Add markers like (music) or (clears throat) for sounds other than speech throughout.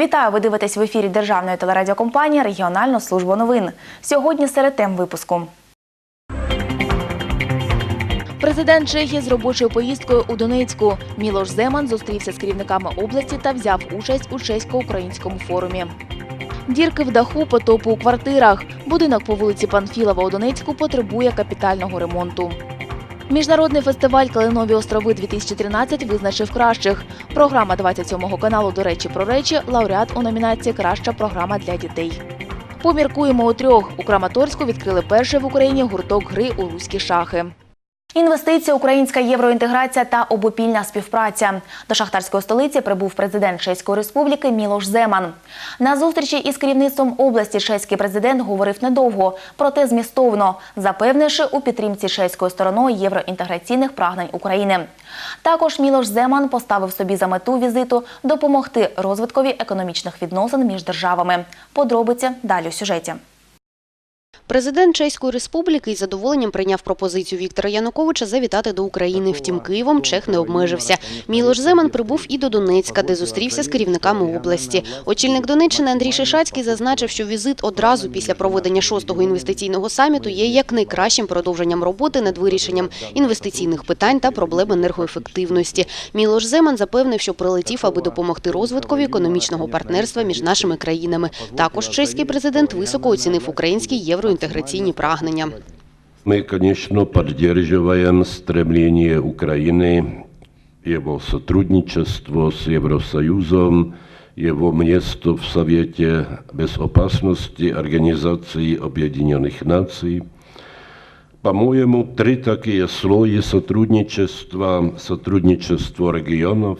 Вітаю! Ви дивитесь в ефірі Державної телерадіокомпанії Регіональну службу новин. Сьогодні серед тем випуску. Президент Чехії з робочою поїздкою у Донецьку. Мілош Земан зустрівся з керівниками області та взяв участь у чесько-українському форумі. Дірки в даху потопу у квартирах. Будинок по вулиці Панфілова у Донецьку потребує капітального ремонту. Міжнародний фестиваль Калинові острови 2013 визначив кращих. Програма 27-го каналу До речі про речі лауреат у номінації Краща програма для дітей. Поміркуємо у трьох. У Краматорську відкрили перший в Україні гурток гри у руські шахи. Інвестиції, українська євроінтеграція та обопільна співпраця. До шахтарської столиці прибув президент Чеської республіки Мілош Земан. На зустрічі із керівництвом області чеський президент говорив недовго, проте змістовно, запевнивши у підтримці чеською стороною євроінтеграційних прагнень України. Також Мілош Земан поставив собі за мету візиту допомогти розвиткові економічних відносин між державами. Подробиці далі у сюжеті. Президент Чеської республіки із задоволенням прийняв пропозицію Віктора Януковича завітати до України. Втім, Києвом Чех не обмежився. Мілош Земан прибув і до Донецька, де зустрівся з керівниками області. Очільник Донеччини Андрій Шишацький зазначив, що візит одразу після проведення шостого інвестиційного саміту є як найкращим продовженням роботи над вирішенням інвестиційних питань та проблем енергоефективності. Мілош Земан запевнив, що прилетів, аби допомогти розвиткові економічного партнерства між нашими країнами. Також чеський президент високо оцінив українські євроінтеграційні прагнення. Мы, конечно, поддерживаем стремление Украины, его сотрудничество с Евросоюзом, его место в Совете Безопасности Организации Объединенных Наций. По-моему, три такие слоя сотрудничества. Сотрудничество регионов,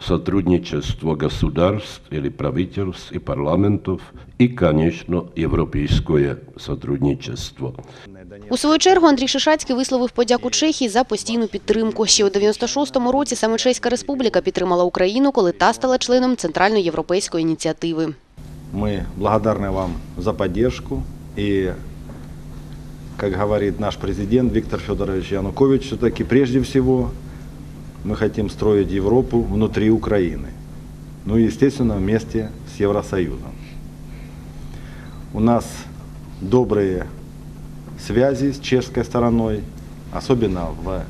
сотрудничество государств или правительств и парламентов и, конечно, европейское сотрудничество. У свою чергу Андрій Шишацький висловив подяку Чехії за постійну підтримку. Ще у 96-му році саме Чеська Республіка підтримала Україну, коли та стала членом Центральноєвропейської ініціативи. Мы благодарны вам за поддержку. И, как говорит наш президент Виктор Федорович Янукович, все-таки прежде всего мы хотим строить Европу внутри Украины. Ну и, естественно, вместе с Евросоюзом. У нас добрые связи с чешской стороной, особенно в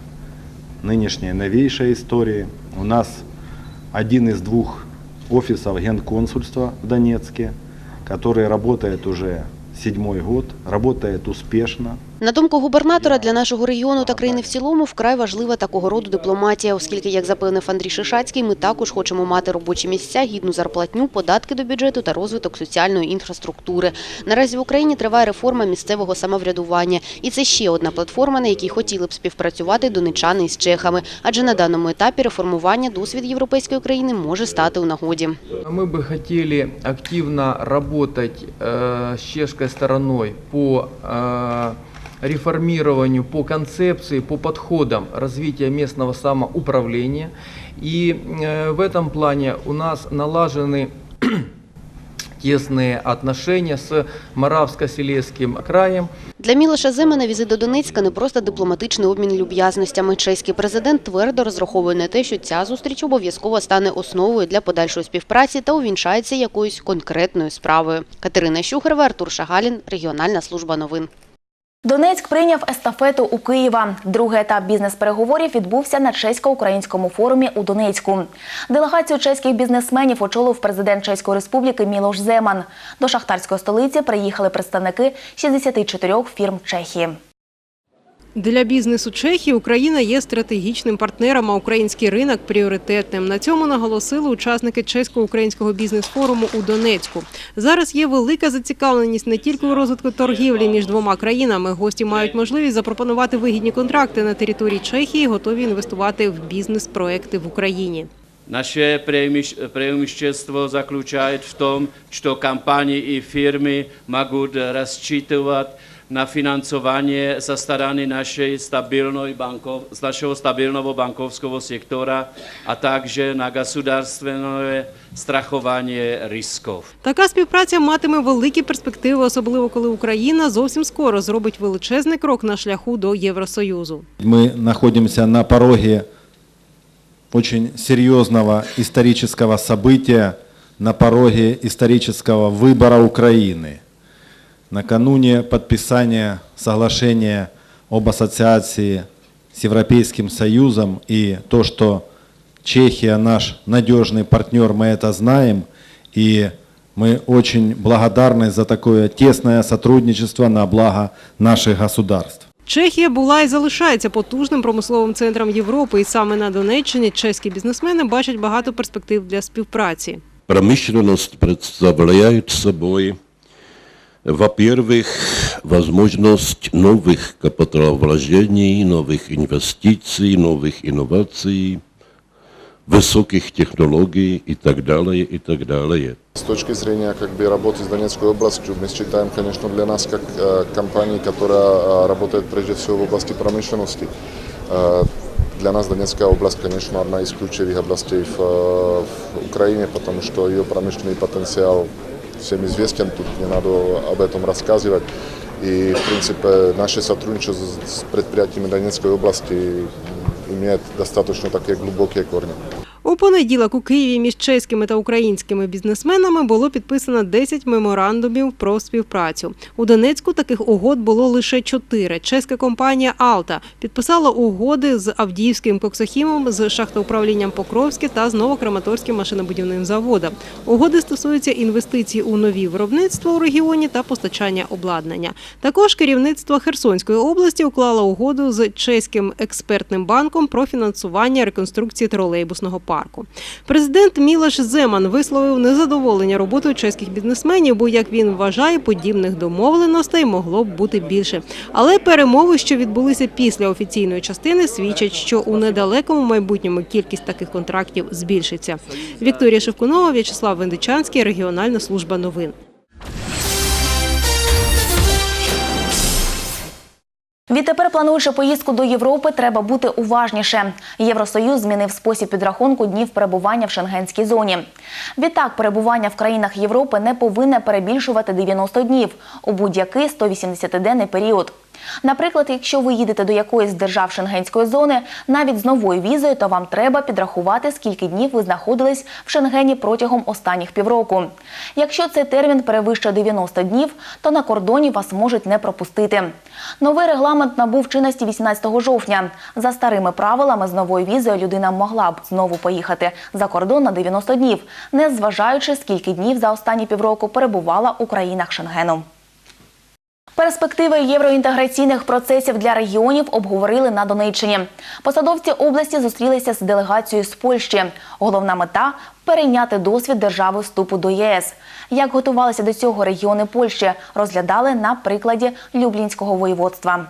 нынешней новейшей истории. У нас один из двух офисов генконсульства в Донецке, который работает уже седьмой год, работает успешно. На думку губернатора, для нашого регіону та країни в цілому вкрай важлива такого роду дипломатія, оскільки, як запевнив Андрій Шишацький, ми також хочемо мати робочі місця, гідну зарплатню, податки до бюджету та розвиток соціальної інфраструктури. Наразі в Україні триває реформа місцевого самоврядування, і це ще одна платформа, на якій хотіли б співпрацювати донечани із чехами. Адже на даному етапі реформування досвід європейської країни може стати у нагоді. Мы бы хотели активно работать э, с чешской стороной по э, реформированию, по концепции, по подходам развития местного самоуправления. И э, в этом плане у нас налажены (clears throat) тесные отношения с Моравско-Силезским краем. Для Мілоша Земана візит до Донецька не просто дипломатичний обмін люб'язностями. Чеський президент твердо розраховує на те, що ця зустріч обов'язково стане основою для подальшої співпраці та увінчається якоюсь конкретною справою. Катерина Щухарева, Артур Шагалін, Регіональна служба новин. Донецьк прийняв естафету у Києва. Другий етап бізнес-переговорів відбувся на чесько-українському форумі у Донецьку. Делегацію чеських бізнесменів очолив президент Чеської республіки Мілош Земан. До шахтарської столиці приїхали представники 64 фірм Чехії. Для бізнесу Чехії Україна є стратегічним партнером, а український ринок пріоритетним. На цьому наголосили учасники чесько-українського бізнес-форуму у Донецьку. Зараз є велика зацікавленість не тільки у розвитку торгівлі між двома країнами. Гості мають можливість запропонувати вигідні контракти на території Чехії, готові інвестувати в бізнес-проекти в Україні. Preimiš- preimištěstvo zaključuje v tom, že kampani i firmy mohou rozčítovat na financování ze strany našej stabilnej bankov, z našeho stabilného bankovského sektora a takže na государственное страхование рисков. Така співпраця матиме великі перспективи, особливо коли Україна зовсім скоро зробить величезний крок на шляху до Євросоюзу. Мы находимся на пороге очень серьезного исторического события на пороге исторического выбора Украины. Накануне подписания соглашения об ассоциации с Европейским Союзом и то, что Чехия наш надежный партнер, мы это знаем, и мы очень благодарны за такое тесное сотрудничество на благо наших государств. Чехія була і залишається потужним промисловим центром Європи, і саме на Донеччині чеські бізнесмени бачать багато перспектив для співпраці. Промышленность представляет собой, во-первых, возможность новых капиталовложений, новых инвестиций, новых инноваций, высоких технологий и так далее, и так далее. С точки зрения как бы, работы с Донецкой областью, мы считаем, конечно, для нас как э, компании, которая э, работает прежде всего в области промышленности, э, для нас Донецкая область, конечно, одна из ключевых областей в, э, в Украине, потому что ее промышленный потенциал всем известен, тут не надо об этом рассказывать. И, в принципе, наше сотрудничество с предприятиями Донецкой области имеет достаточно такие глубокие корни. У понеділок у Києві між чеськими та українськими бізнесменами було підписано 10 меморандумів про співпрацю. У Донецьку таких угод було лише 4. Чеська компанія Алта підписала угоди з Авдіївським коксохімом, з шахтоуправлінням Покровське та з Новокраматорським машинобудівним заводом. Угоди стосуються інвестицій у нові виробництва у регіоні та постачання обладнання. Також керівництво Херсонської області уклало угоду з чеським експертним банком про фінансування реконструкції тролейбусного парку. Президент Мілош Земан висловив незадоволення роботою чеських бізнесменів, бо як він вважає, подібних домовленостей могло б бути більше. Але перемови, що відбулися після офіційної частини, свідчать, що у недалекому майбутньому кількість таких контрактів збільшиться. Вікторія Шевкунова, В'ячеслав Вендичанський, регіональна служба новин. Відтепер, плануючи поїздку до Європи, треба бути уважніше. Євросоюз змінив спосіб підрахунку днів перебування в шенгенській зоні. Відтак, перебування в країнах Європи не повинне перебільшувати 90 днів у будь-який 180-денний період. Наприклад, якщо ви їдете до якоїсь держав шенгенської зони, навіть з новою візою, то вам треба підрахувати, скільки днів ви знаходились в Шенгені протягом останніх півроку. Якщо цей термін перевищує 90 днів, то на кордоні вас можуть не пропустити. Новий регламент набув чинності 18 жовтня. За старими правилами з новою візою людина могла б знову поїхати за кордон на 90 днів, не зважаючи, скільки днів за останні півроку перебувала у країнах Шенгену. Перспективи євроінтеграційних процесів для регіонів обговорили на Донеччині. Посадовці області зустрілися з делегацією з Польщі. Головна мета перейняти досвід держави вступу до ЄС. Як готувалися до цього регіони Польщі, розглядали на прикладі Люблінського воєводства.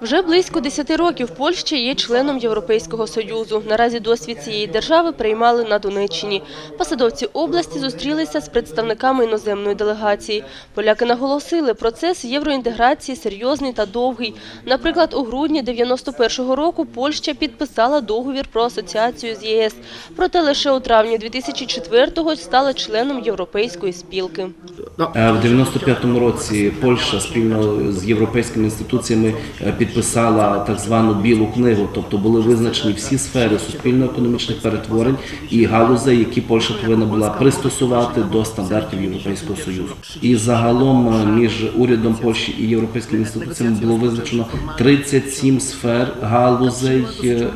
Вже близько 10 років Польща є членом Європейського Союзу. Наразі досвід цієї держави приймали на Донеччині. Посадовці області зустрілися з представниками іноземної делегації. Поляки наголосили, процес євроінтеграції серйозний та довгий. Наприклад, у грудні 91-го року Польща підписала договір про асоціацію з ЄС. Проте лише у травні 2004-го стала членом Європейської спілки. Е, В 95-му році Польща спільно з європейськими інституціями е, підписала так звану білу книгу, тобто були визначені всі сфери суспільно-економічних перетворень і галузей, які Польща повинна була пристосувати до стандартів Європейського союзу. І загалом е, між урядом Польщі і європейськими інституціями було визначено 37 сфер галузей, е,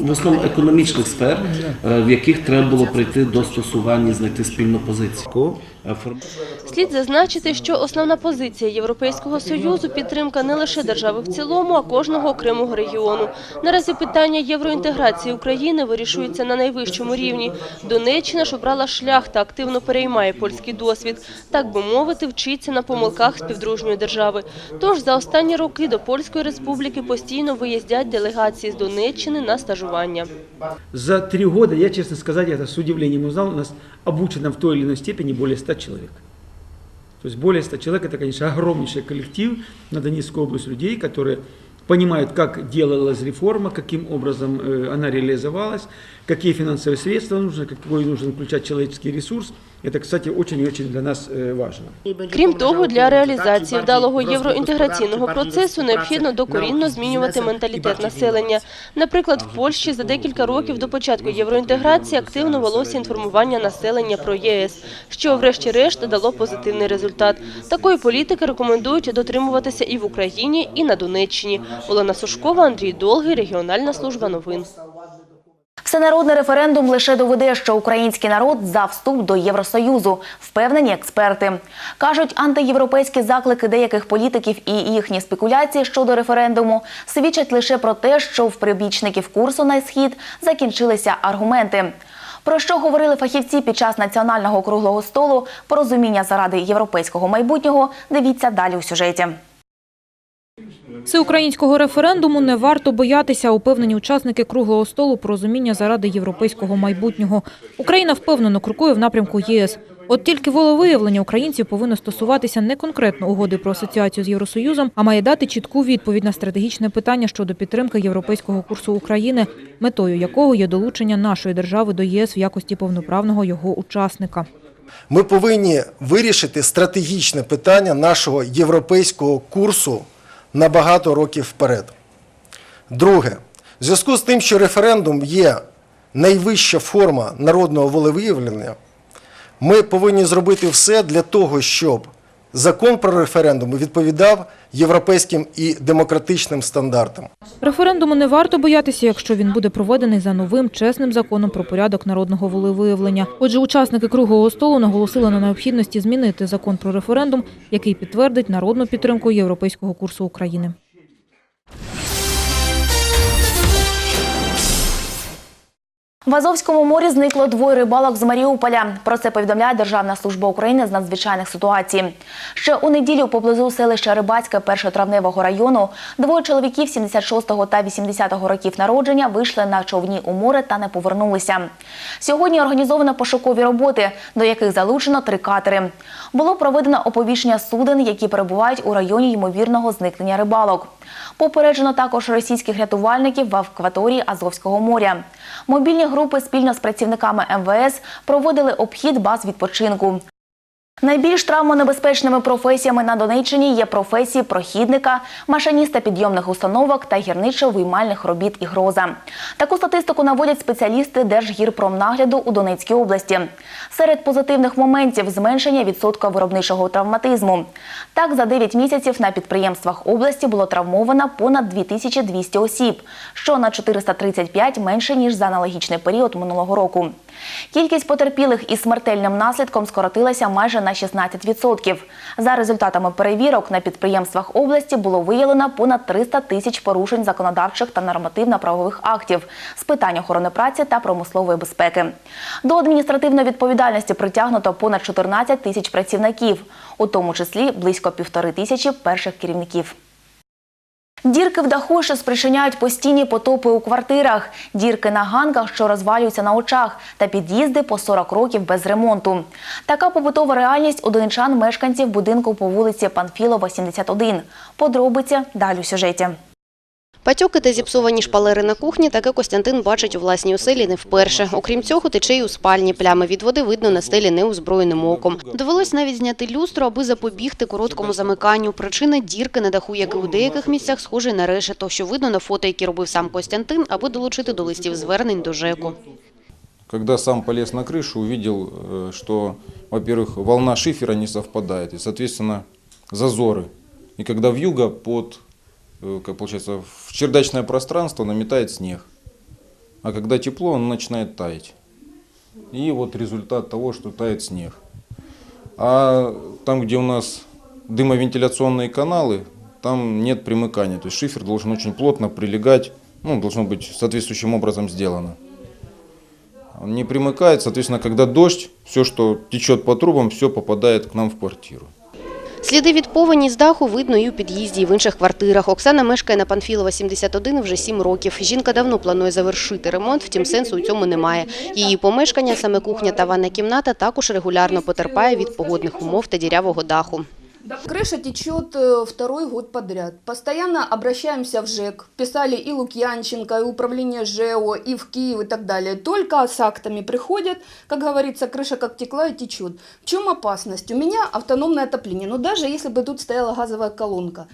в основному економічних сфер, е, в яких треба було прийти до стосування, знайти спільну позицію. Слід зазначити, що основна позиція Європейського Союзу – підтримка не лише держави в цілому, а кожного окремого регіону. Наразі питання євроінтеграції України вирішується на найвищому рівні. Донеччина ж обрала шлях та активно переймає польський досвід. Так би мовити, вчиться на помилках співдружньої держави. Тож за останні роки до Польської республіки постійно виїздять делегації з Донеччини на стажування. За три года, я, честно сказать, это с удивлением узнал, у нас обучено в той или иной степени более 100 человек. То есть более 100 человек – это, конечно, огромнейший коллектив на Донецкую область людей, которые понимают, как делалась реформа, каким образом э, она реализовалась, какие финансовые средства нужны, какой нужно включать человеческий ресурс. Это, кстати, очень и очень для нас э, важно. Крім того, для реалізації вдалого євроінтеграційного процесу необхідно докорінно змінювати менталітет населення. Наприклад, в Польщі за декілька років до початку євроінтеграції активно велося інформування населення про ЄС, що, врешті-решт, дало позитивний результат. Такої політики рекомендують дотримуватися і в Україні, і на Донеччині. Олена Сушкова, Андрій Долгий, регіональна служба новин. Всенародний референдум лише доведе, що український народ за вступ до Євросоюзу, впевнені експерти. Кажуть, антиєвропейські заклики деяких політиків і їхні спекуляції щодо референдуму свідчать лише про те, що в прибічників курсу на схід закінчилися аргументи. Про що говорили фахівці під час національного круглого столу порозуміння заради європейського майбутнього? Дивіться далі у сюжеті. Всеукраїнського референдуму не варто боятися, упевнені учасники круглого столу про розуміння заради європейського майбутнього. Україна впевнено крокує в напрямку ЄС. От тільки волевиявлення українців повинно стосуватися не конкретно угоди про асоціацію з Євросоюзом, а має дати чітку відповідь на стратегічне питання щодо підтримки європейського курсу України, метою якого є долучення нашої держави до ЄС в якості повноправного його учасника. Ми повинні вирішити стратегічне питання нашого європейського курсу на багато років вперед. Друге, в зв'язку з тим, що референдум є найвища форма народного волевиявлення, ми повинні зробити все для того, щоб закон про референдум відповідав європейським і демократичним стандартам. Референдуму не варто боятися, якщо він буде проведений за новим чесним законом про порядок народного волевиявлення. Отже, учасники круглого столу наголосили на необхідності змінити закон про референдум, який підтвердить народну підтримку європейського курсу України. В Азовському морі зникло двоє рибалок з Маріуполя. Про це повідомляє Державна служба України з надзвичайних ситуацій. Ще у неділю поблизу селища Рибацьке 1-травневого району двоє чоловіків 76-го та 80-го років народження вийшли на човні у море та не повернулися. Сьогодні організовано пошукові роботи, до яких залучено три катери. Було проведено оповіщення суден, які перебувають у районі ймовірного зникнення рибалок. Попереджено також російських рятувальників в акваторії Азовського моря. Мобільні групи спільно з працівниками МВС проводили обхід баз відпочинку. Найбільш травмонебезпечними професіями на Донеччині є професії прохідника, машиніста підйомних установок та гірничо-виймальних робіт і гроза. Таку статистику наводять спеціалісти Держгірпромнагляду у Донецькій області. Серед позитивних моментів зменшення відсотка виробничого травматизму. Так, за 9 місяців на підприємствах області було травмовано понад 2200 осіб, що на 435 менше, ніж за аналогічний період минулого року. Кількість потерпілих із смертельним наслідком скоротилася майже на 16%. За результатами перевірок на підприємствах області було виявлено понад 300 тисяч порушень законодавчих та нормативно-правових актів з питань охорони праці та промислової безпеки. До адміністративної відповідальності притягнуто понад 14 тисяч працівників, у тому числі близько півтори тисячі перших керівників. Дірки в даху, що спричиняють постійні потопи у квартирах, дірки на ганках, що розвалюються на очах, та під'їзди по 40 років без ремонту. Така побутова реальність у донечан мешканців будинку по вулиці Панфілова, 71. Подробиці далі у сюжеті. Патьоки та зіпсовані шпалери на кухні таке Костянтин бачить у власній оселі не вперше. Окрім цього, тече й у спальні. Плями від води видно на стелі неозброєним оком. Довелось навіть зняти люстру, аби запобігти короткому замиканню. Причина – дірки на даху, як і у деяких місцях схожий на решето, що видно на фото, які робив сам Костянтин, аби долучити до листів звернень до ЖЕКу. Когда сам полез на крышу, увидел, э, что, во-первых, волна шифера не совпадает, и, соответственно, зазоры. И когда вьюга под, э, как получается, в чердачное пространство наметает снег. А когда тепло, он начинает таять. И вот результат того, что тает снег. А там, где у нас дымовентиляционные каналы, там нет примыкания. То есть шифер должен очень плотно прилегать, ну, должно быть соответствующим образом сделано. Он не примыкает, соответственно, когда дождь, все, что течет по трубам, все попадает к нам в квартиру. Сліди від повені з даху видно і у під'їзді, і в інших квартирах. Оксана мешкає на Панфілова, 71, вже 7 років. Жінка давно планує завершити ремонт, втім сенсу у цьому немає. Її помешкання, саме кухня та ванна кімната, також регулярно потерпає від погодних умов та дірявого даху. Крыша течет э, второй год подряд. Постоянно обращаемся в ЖЭК. Писали и Лукьянченко, и управление ЖЭО, и в Киев, и так далее. Только с актами приходят, как говорится, крыша как текла и течет. В чем опасность? У меня автономное отопление. Но даже если бы тут стояла газовая колонка,